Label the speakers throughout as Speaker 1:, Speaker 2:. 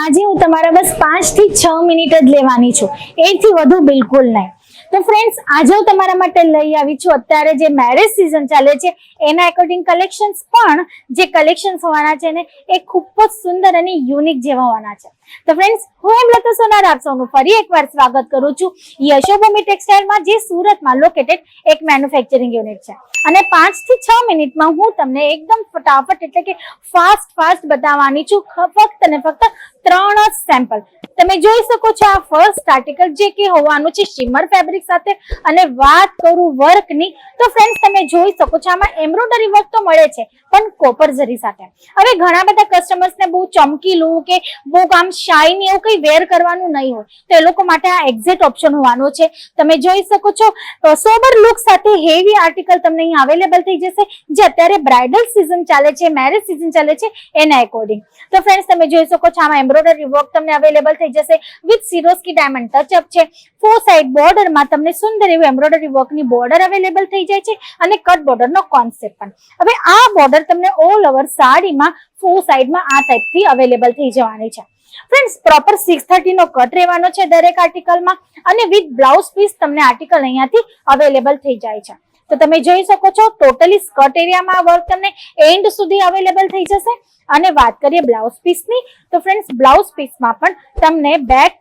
Speaker 1: આજે હું તમારા બસ પાંચથી છ મિનિટ જ લેવાની છું. એથી વધુ બિલકુલ નહીં. તો ફ્રેન્ડ્સ આજે હું તમારા માટે લઈ આવી છું અત્યારે જે મેરેજ સિઝન ચાલે છે, એના એકોર્ડિંગ કલેક્શન્સ પણ જે કલેક્શન્સ હોવાના છે ને, એ ખૂબ જ સુંદર અને યુનિક જેવા હોવાના છે. તો ફ્રેન્ડ્સ હું એમ લતા સોનાર આપ સૌનું ફરી એકવાર સ્વાગત કરું છું યશોભૂમિ ટેક્સટાઇલમાં જે સુરતમાં લોકેટેડ એક મેન્યુફેક્ચરિંગ યુનિટ છે. અને પાંચથી છ મિનિટમાં હું તમને એકદમ ફટાફટ એટલે કે ફાસ્ટ ફાસ્ટ બતાવવાની છું. ફક્ત ને ફક્ત ત્રણ જ સેમ્પલ તમે જોઈ શકો છો આ ફર્સ્ટ આર્ટિકલ જે કે હોવાનું છે શિમર ફેબ્રિક સાથે. અને વાત કરું વર્કની તો ફ્રેન્ડ્સ તમે જોઈ શકો છો આમાં એમ્બ્રોઇડરી વર્ક તો મળે છે. પણ કોપર જરી સાથે. હવે ઘણા બધા કસ્ટમર્સને બહુ ચમકીલું કે બહુ આમ શાઇન એવું કંઈ વેર કરવાનું નહીં હોય. તો એ લોકો માટે આ એક્ઝેક્ટ ઓપ્શન હોવાનો છે. તમે જોઈ શકો છો સોબર લુક સાથે હેવી આર્ટિકલ તમને અહીં અવેલેબલ થઈ જશે, જે અત્યારે બ્રાઇડલ સિઝન ચાલે છે મેરેજ સિઝન ચાલે છે, એના એકોર્ડિંગ તો ફ્રેન્ડ્સ તમે જોઈ શકો છો, આમાં એમ્બ્રોઇડરી વર્ક તમને અવેલેબલ થઈ જશે with Swarovski diamond touch up છે. ફોર સાઇડ બોર્ડરમાં તમને સુંદર એવું એમ્બ્રોઇડરી વર્કની બોર્ડર અવેલેબલ થઈ જાય છે, અને કટ બોર્ડરનો કોન્સેપ્ટ પણ. હવે આ બોર્ડર તમને ઓલ ઓવર સાડીમાં ફૂ સાઈડમાં આ ટાઈપથી અવેલેબલ થઈ જવાની છે. ફ્રેન્ડ્સ પ્રોપર સિક્સ થર્ટી નો કટ રહેવાનો છે દરેક આર્ટિકલમાં અને વિથ બ્લાઉઝ પીસ તમને આર્ટિકલ અહીંયાથી અવેલેબલ થઈ જાય છે. તો તમે જોઈ શકો છો ટોટલી સ્કર્ટ એરિયામાં વર્ક તમને એન્ડ સુધી અવેલેબલ થઈ જશે. અને વાત કરીએ બ્લાઉઝ પીસની તો ફ્રેન્ડ્સ બ્લાઉઝ પીસમાં પણ તમને બેક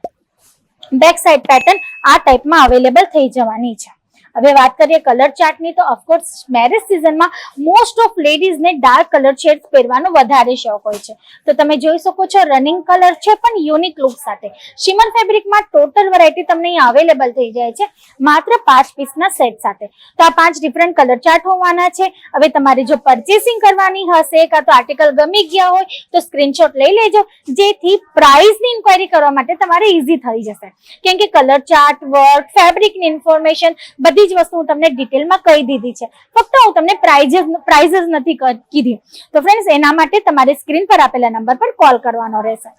Speaker 1: બેક સાઈડ પેટર્ન આ ટાઈપમાં અવેલેબલ થઈ જવાની છે. હવે વાત કરીએ કલર ચાર્ટની તો ઓફકોર્સ મેરેજ સિઝનમાં મોસ્ટ ઓફ લેડીઝને ડાર્ક કલર શેડ્સ પહેરવાનો વધારે શોખ હોય છે. તો તમે જોઈ શકો છો રનિંગ કલર છે, પણ યુનિક લુક સાથે. શિમર ફેબ્રિકમાં ટોટલ વેરાયટી તમને અહીં અવેલેબલ થઈ જાય છે, માત્ર પાંચ પીસના સેટ સાથે. તો આ પાંચ ડિફરન્ટ કલર ચાર્ટ હોવાના છે. હવે તમારે જો પરચેસિંગ કરવાની હશે કાં તો આર્ટિકલ ગમી ગયા હોય, તો સ્ક્રીનશોટ લઈ લેજો. જેથી પ્રાઇસની ઇન્ક્વાયરી કરવા માટે તમારે ઇઝી થઈ જશે. કેમ કે કલર ચાર્ટ વર્ક ફેબ્રિકની ઇન્ફોર્મેશન બધી જ વસ્તુ હું તમને ડિટેલમાં કહી દીધી છે. ફક્ત હું તમને પ્રાઇઝેસ પ્રાઇઝેસ નથી કીધી. તો ફ્રેન્ડ્સ એના માટે તમારે સ્ક્રીન પર આપેલા નંબર પર કોલ કરવાનો રહેશે.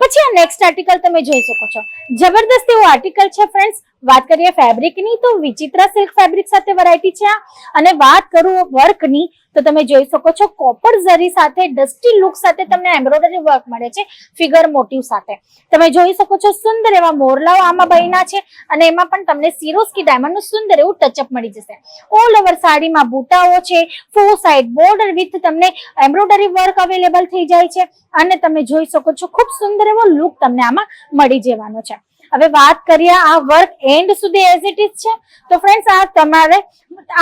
Speaker 1: પછી આ નેક્સ્ટ આર્ટિકલ તમે જોઈ શકો છો. જબરદસ્ત એવો આર્ટિકલ છે ફ્રેન્ડ્સ વાત કરીએ ફેબ્રિકની તો વિચિત્ર સિલ્ક ફેબ્રિક સાથે વેરાયટી છે અને વાત કરું વર્કની તો તમે જોઈ શકો છો કોપર ઝરી સાથે ડસ્ટી લુક સાથે તમને એમ્બ્રોઇડરી વર્ક મળે છે ફિગર મોટિવ સાથે. તમે જોઈ શકો છો સુંદર એવા મોરલાઓ આમાં બન્યા છે, અને એમાં પણ તમને સિરોસ્કી ડાયમંડનું સુંદર એવું ટચઅપ મળી જશે. ઓલ ઓવર સાડીમાં બુટાઓ છે ફોર સાઇડ બોર્ડર વિથ તમને એમ્બ્રોઇડરી વર્ક અવેલેબલ થઈ જાય છે, અને તમે જોઈ શકો છો ખૂબ સુંદર એવો લુક તમને આમાં મળી જવાનો છે. હવે વાત કરીએ આ વર્ક એન્ડ સુધી એઝ ઇટ ઇઝ છે. તો ફ્રેન્ડ્સ આ તમારે,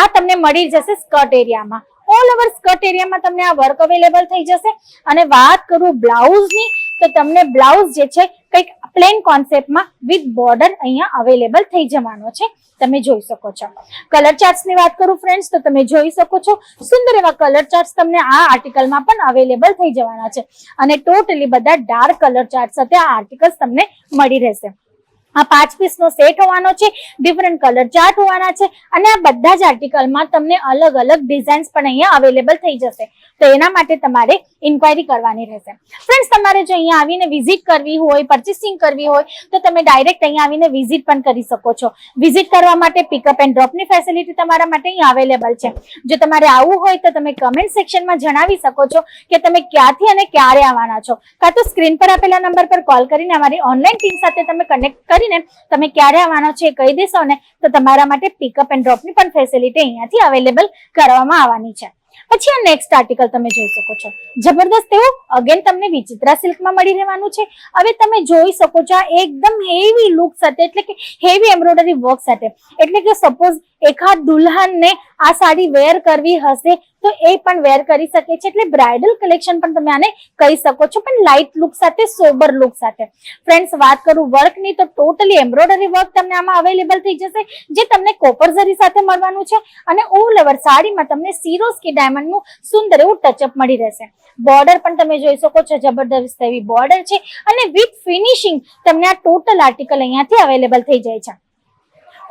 Speaker 1: આ તમને મળી જશે સ્કર્ટ એરિયામાં. ઓલ ઓવર સ્કર્ટ એરિયામાં તમને આ વર્ક અવેલેબલ થઈ જશે. અને વાત કરું બ્લાઉઝની, તો તમને બ્લાઉઝ જે છે, કંઈક પ્લેન કોન્સેપ્ટમાં વિથ બોર્ડર અહીંયા અવેલેબલ થઈ જવાનો છે. તમે જોઈ શકો છો. કલર ચાર્ટ્સની વાત કરું ફ્રેન્ડ્સ તો તમે જોઈ શકો છો. સુંદર એવા કલર ચાર્ટ્સ તમને આ આર્ટિકલમાં પણ અવેલેબલ થઈ જવાના છે. અને ટોટલી બધા ડાર્ક કલર ચાર્ટ સાથે આ આર્ટિકલ્સ તમને મળી રહેશે. આ પાંચ પીસનો સેટ હોવાનો છે ડિફરન્ટ કલર ચાર્ટ હોવાના છે અને આ બધા જ આર્ટિકલમાં તમને અલગ અલગ ડિઝાઇન્સ પણ અહીંયા અવેલેબલ થઈ જશે. તો એના માટે તમારે ઇન્ક્વાયરી કરવાની રહેશે. ફ્રેન્ડ્સ તમારે જો અહીંયા આવીને વિઝિટ કરવી હોય પરચેસિંગ કરવી હોય, તો તમે ડાયરેક્ટ અહીંયા આવીને વિઝિટ પણ કરી શકો છો. વિઝિટ કરવા માટે પિકઅપ એન્ડ ડ્રોપની ફેસિલિટી તમારા માટે અહીંયા અવેલેબલ છે. જો તમારે આવવું હોય તો તમે કમેન્ટ સેક્શનમાં જણાવી શકો છો કે તમે ક્યાંથી અને ક્યારે આવવાના છો. કાં તો સ્ક્રીન પર આપેલા નંબર પર કોલ કરીને અમારી ઓનલાઈન ટીમ સાથે તમે કનેક્ટ કરીને તમે ક્યારે આવવાનો છે કહી દેશો ને, તો તમારા માટે પિકઅપ એન્ડ ડ્રોપની પણ ફેસિલિટી અહીંયાથી અવેલેબલ કરવામાં આવવાની છે. પછી આ નેક્સ્ટ આર્ટિકલ તમે જોઈ શકો છો. જબરદસ્ત એવું અગેન તમને વિચિત્રા સિલ્કમાં મળી રહેવાનું છે. હવે તમે જોઈ શકો છો એકદમ હેવી લુક સાથે, એટલે કે હેવી એમ્બ્રોઇડરી વર્ક સાથે. એટલે કે સપોઝ એકાદ દુલ્હનને આ સાડી વેર કરવી હશે તો એ પણ વેર કરી શકે છે. એટલે બ્રાઇડલ કલેક્શન પણ તમે આને કહી શકો છો. પણ લાઇટ લુક સાથે સોબર લુક સાથે. ફ્રેન્ડ્સ વાત કરું વર્કની તો ટોટલી એમ્બ્રોઇડરી વર્ક તમને આમાં અવેલેબલ થઈ જશે, જે તમને કોપર ઝરી સાથે મળવાનું છે અને ઓલ ઓવર સાડીમાં તમને સિરોસ્કી ડાયમંડનું સુંદર એવું ટચઅપ મળી રહેશે. બોર્ડર પણ તમે જોઈ શકો છો, જબરદસ્ત એવી બોર્ડર છે અને વિથ ફિનિશિંગ તમને આ ટોટલ આર્ટિકલ અહીંયાથી અવેલેબલ થઈ જાય છે.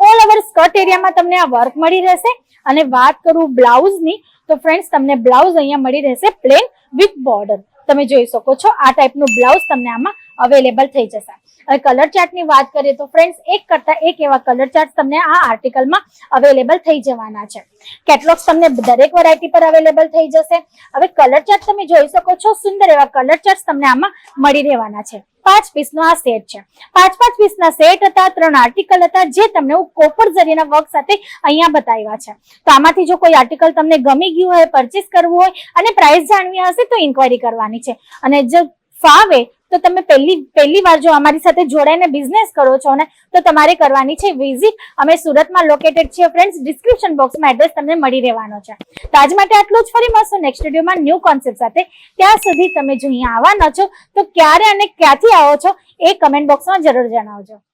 Speaker 1: ઓલ ઓવર સ્કર્ટ એરિયામાં તમને આ વર્ક મળી રહેશે અને વાત કરું બ્લાઉઝની તો ફ્રેન્ડ્સ તમને બ્લાઉઝ અહીંયા મળી રહેશે પ્લેન વિથ બોર્ડર તમે જોઈ શકો છો, આ ટાઈપનું બ્લાઉઝ તમને આમાં અવેલેબલ થઈ જશે. હવે કલર ચાર્ટની વાત કરીએ તો ફ્રેન્ડ્સ એક કરતા એક એવા કલર ચાર્ટ તમને આ આર્ટિકલમાં અવેલેબલ થઈ જવાના છે. કેટલોગ્સ તમને દરેક વેરાયટી પર અવેલેબલ થઈ જશે. હવે કલર ચાર્ટ તમે જોઈ શકો છો, સુંદર એવા કલર ચાર્ટ તમને આમાં મળી રહેવાના છે. પાંચ પીસનો આ સેટ છે. પાંચ પાંચ પીસના સેટ હતા, ત્રણ આર્ટિકલ હતા, જે તમને હું કોપર જરીના વર્ક સાથે અહીંયા બતાવ્યા છે. તો આમાંથી જો કોઈ આર્ટિકલ તમને ગમી ગયું હોય પરચેસ કરવું હોય અને પ્રાઇસ જાણવી હશે તો ઇન્ક્વાયરી કરવાની છે. અને જો ફાવે તો તમે પહેલી પહેલી વાર જો અમારી સાથે જોડાઈને બિઝનેસ કરો છો ને, તો તમારે કરવાની છે વિઝિટ અમે સુરતમાં લોકેટેડ છીએ. ફ્રેન્ડ્સ ડિસ્ક્રિપ્શન બોક્સમાં એડ્રેસ તમને મળી રહેવાનો છે. તો આજ માટે આટલું જ. ફરી મળશું નેક્સ્ટ વિડીયોમાં ન્યૂ કોન્સેપ્ટ સાથે. ત્યાં સુધી તમે જો અહીંયા આવવાના છો, તો ક્યારે અને ક્યાંથી આવો છો એ કમેન્ટ બોક્સમાં જરૂર જણાવજો.